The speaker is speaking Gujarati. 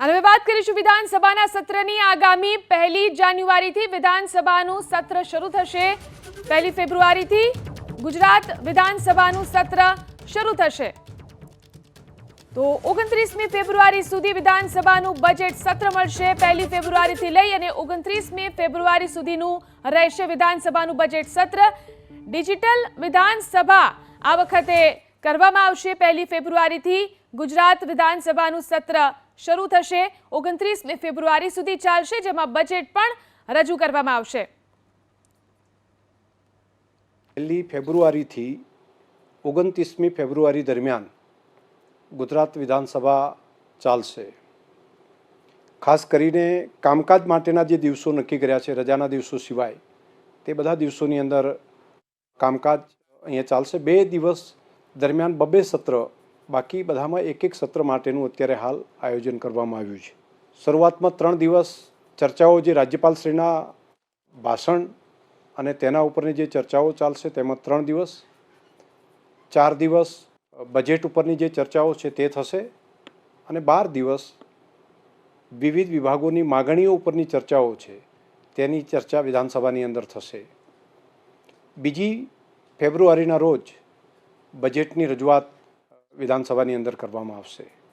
હવે વાત કરીશું વિધાનસભાના સત્રની. આગામી પહેલી જાન્યુઆરીથી વિધાનસભાનું સત્ર શરૂ થશે. પહેલી ફેબ્રુઆરીથી ગુજરાત વિધાનસભાનું સત્ર શરૂ થશે. તો ઓગણત્રીસમી ફેબ્રુઆરી સુધી વિધાનસભાનું બજેટ સત્ર મળશે. પહેલી ફેબ્રુઆરીથી લઈ અને ઓગણત્રીસમી ફેબ્રુઆરી સુધીનું રહેશે વિધાનસભાનું બજેટ સત્ર. ડિજિટલ વિધાનસભા આ વખતે કરવામાં આવશે. પહેલી ફેબ્રુઆરીથી ગુજરાત વિધાનસભાનું સત્ર શરૂ થશે. ઓગણત્રીસમી ફેબ્રુઆરી સુધી ચાલશે, જેમાં બજેટ પણ રજૂ કરવામાં આવશે. પહેલી ફેબ્રુઆરીથી ઓગણત્રીસમી ફેબ્રુઆરી દરમિયાન ગુજરાત વિધાનસભા ચાલશે. ખાસ કરીને કામકાજ માટેના જે દિવસો નક્કી કર્યા છે, રજાના દિવસો સિવાય, તે બધા દિવસોની અંદર કામકાજ અહીંયા ચાલશે. બે દિવસ દરમિયાન બબે સત્ર બાકી બધામાં એક એક સત્ર માટેનું અત્યારે હાલ આયોજન કરવામાં આવ્યું છે. શરૂઆતમાં ત્રણ દિવસ ચર્ચાઓ જે રાજ્યપાલશ્રીના ભાષણ અને તેના ઉપરની જે ચર્ચાઓ ચાલશે તેમાં ત્રણ દિવસ, ચાર દિવસ બજેટ ઉપરની જે ચર્ચાઓ છે તે થશે અને બાર દિવસ વિવિધ વિભાગોની માગણીઓ ઉપરની ચર્ચાઓ છે તેની ચર્ચા વિધાનસભાની અંદર થશે. બીજી ફેબ્રુઆરીના રોજ બજેટની રજૂઆત વિધાનસભાની અંદર કરવામાં આવશે.